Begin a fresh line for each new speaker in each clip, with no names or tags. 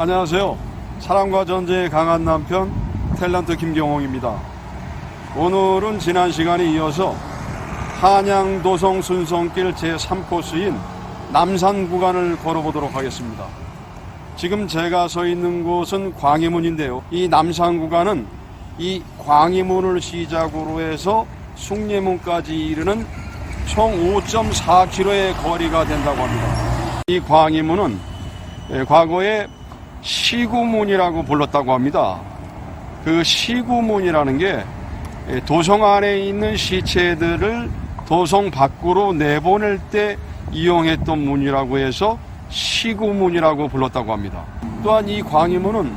안녕하세요. 사랑과 전쟁에 강한 남편 탤런트 김경홍입니다. 오늘은 지난 시간에 이어서 한양 도성 순성길 제3코스인 남산 구간을 걸어보도록 하겠습니다. 지금 제가 서 있는 곳은 광해문인데요. 이 남산 구간은 이 광해문을 시작으로 해서 숭례문까지 이르는 총 5.4km의 거리가 된다고 합니다. 이 광해문은 예, 과거에 시구문이라고 불렀다고 합니다. 그 시구문이라는 게 예, 도성 안에 있는 시체들을 도성 밖으로 내보낼 때 이용했던 문이라고 해서 시구문이라고 불렀다고 합니다. 또한 이 광희문은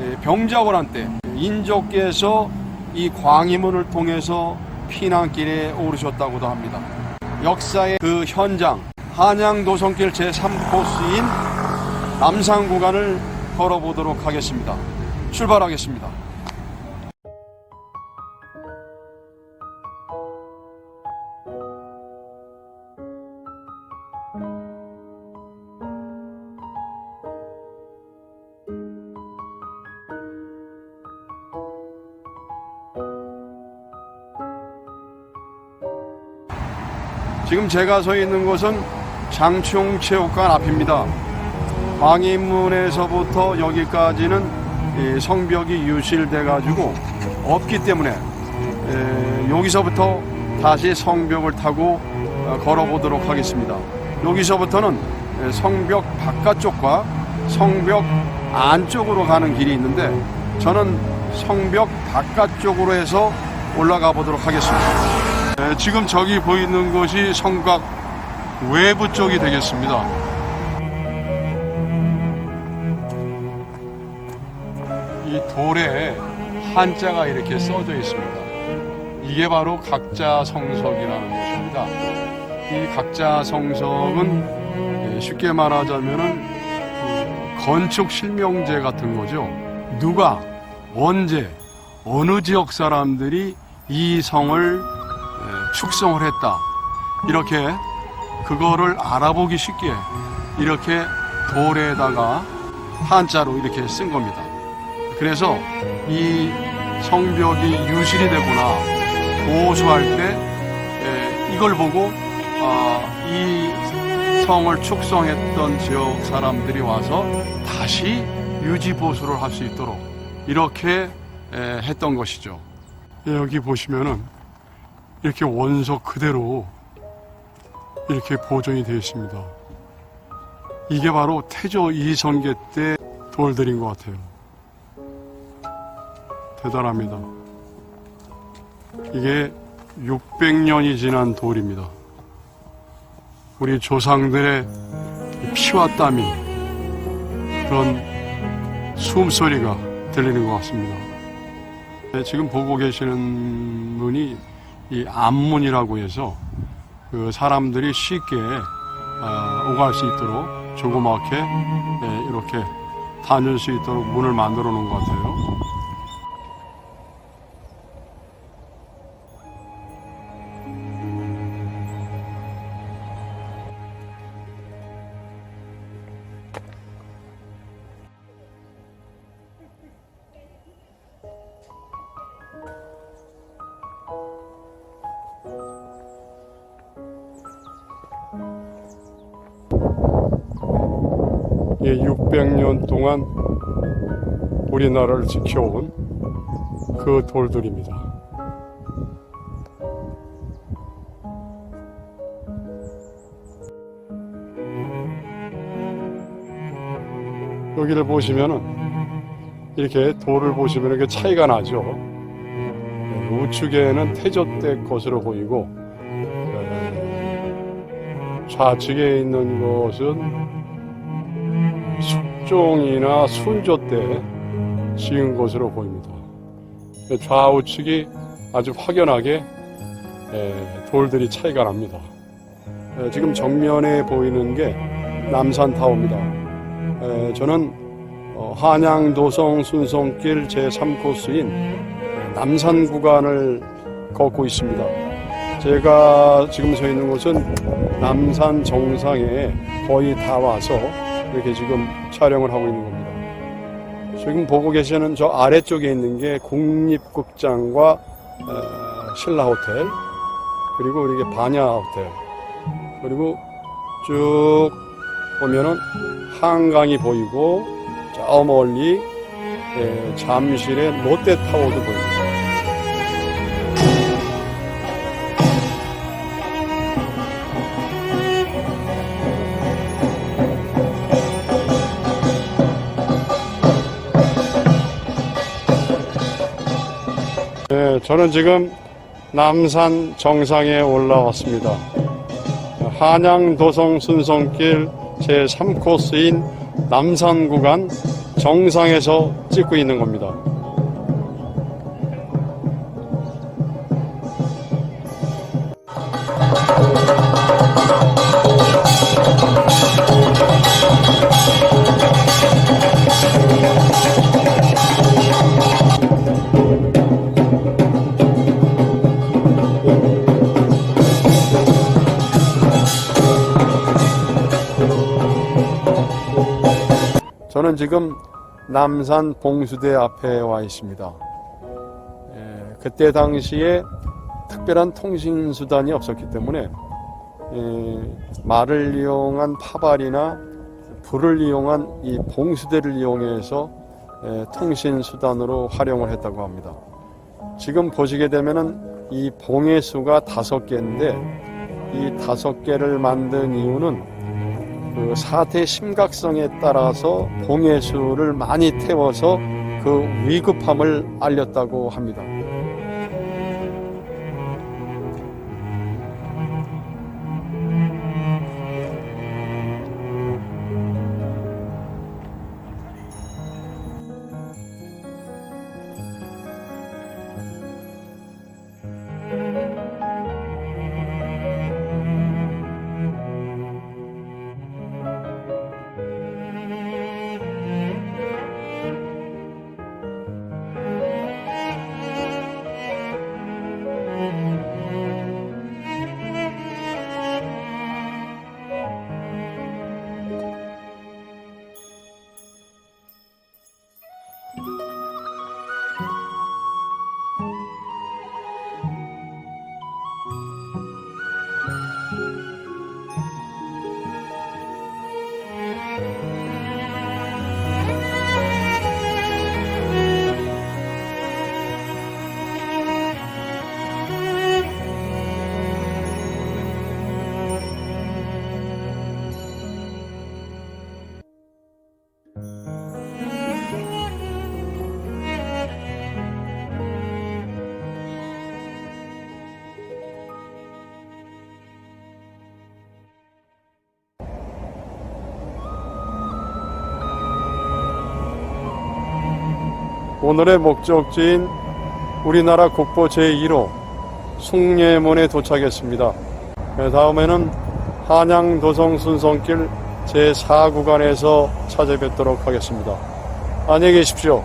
예, 병자호란 때 인족께서 이 광희문을 통해서 피난길에 오르셨다고도 합니다. 역사의 그 현장 한양 도성길 제3코스인 남산 구간을 걸어보도록 하겠습니다. 출발하겠습니다. 지금 제가 서 있는 곳은 장충체육관 앞입니다. 광인문에서부터 여기까지는 이 성벽이 유실돼 가지고 없기 때문에 에, 여기서부터 다시 성벽을 타고 어, 걸어보도록 하겠습니다. 여기서부터는 에, 성벽 바깥쪽과 성벽 안쪽으로 가는 길이 있는데 저는 성벽 바깥쪽으로 해서 올라가 보도록 하겠습니다. 에, 지금 저기 보이는 곳이 성곽 외부 쪽이 되겠습니다. 이 돌에 한자가 이렇게 써져 있습니다. 이게 바로 각자 성석이라는 것입니다. 이 각자 성석은 예, 쉽게 말하자면은 그 건축 실명제 같은 거죠. 누가 언제 어느 지역 사람들이 이 성을 예, 축성을 했다. 이렇게 그거를 알아보기 쉽게 이렇게 돌에다가 한자로 이렇게 쓴 겁니다. 그래서 이 성벽이 유실이 되거나 보수할 때 에, 이걸 보고 아, 이 성을 축성했던 지역 사람들이 와서 다시 유지 보수를 할 수 있도록 이렇게 에, 했던 것이죠. 예, 여기 보시면은 이렇게 원석 그대로 이렇게 보존이 되어 있습니다. 이게 바로 태조 이성계 때 돌들인 것 같아요. 대단합니다. 이게 600년이 지난 돌입니다. 우리 조상들의 피와 땀이 그런 숨소리가 들리는 것 같습니다. 네, 지금 보고 계시는 분이 이 암문이라고 해서 그 사람들이 쉽게 아, 오갈 수 있도록 조그맣게 예, 이렇게 다닐 수 있도록 문을 만들어 놓은 것 같아요. 600년 동안 우리나라를 지켜온 그 돌들입니다. 여기를 보시면은 이렇게 돌을 보시면 이렇게 차이가 나죠. 예, 우측에는 태조 때 것으로 보이고 예, 좌측에 있는 것은 숙종이나 순조 때 지은 것으로 보입니다. 좌우측이 아주 확연하게 에, 돌들이 차이가 납니다. 에, 지금 정면에 보이는 게 남산타워입니다. 에, 저는 어, 한양도성 순성길 제3코스인 남산 구간을 걷고 있습니다. 제가 지금 서 있는 곳은 남산 정상에 거의 다 와서 이렇게 지금 촬영을 하고 있는 겁니다. 지금 보고 계시는 저 아래쪽에 있는 게 국립극장과 어, 신라 호텔 그리고 우리 게 반야 호텔 그리고 쭉 보면은 한강이 보이고 저 멀리 예, 잠실의 롯데타워도 보입니다. 네, 저는 지금 남산 정상에 올라왔습니다. 한양 도성 순성길 제3코스인 남산 구간 정상에서 찍고 있는 겁니다. 저는 지금 남산 봉수대 앞에 와 있습니다. 예, 그때 당시에 특별한 통신 수단이 없었기 때문에 예, 말을 이용한 파발이나 불을 이용한 이 봉수대를 이용해서 예, 통신 수단으로 활용을 했다고 합니다. 지금 보시게 되면은 이 봉의 수가 다섯 개인데 이 다섯 개를 만든 이유는 그 사태의 심각성에 따라서 봉의 수를 많이 태워서 그 위급함을 알렸다고 합니다. 오늘의 목적지인 우리나라 국보 제1호 숭례문에 도착했습니다. 그 다음에는 한양 도성 순성길 제4구간에서 찾아뵙도록 하겠습니다. 안녕히 계십시오.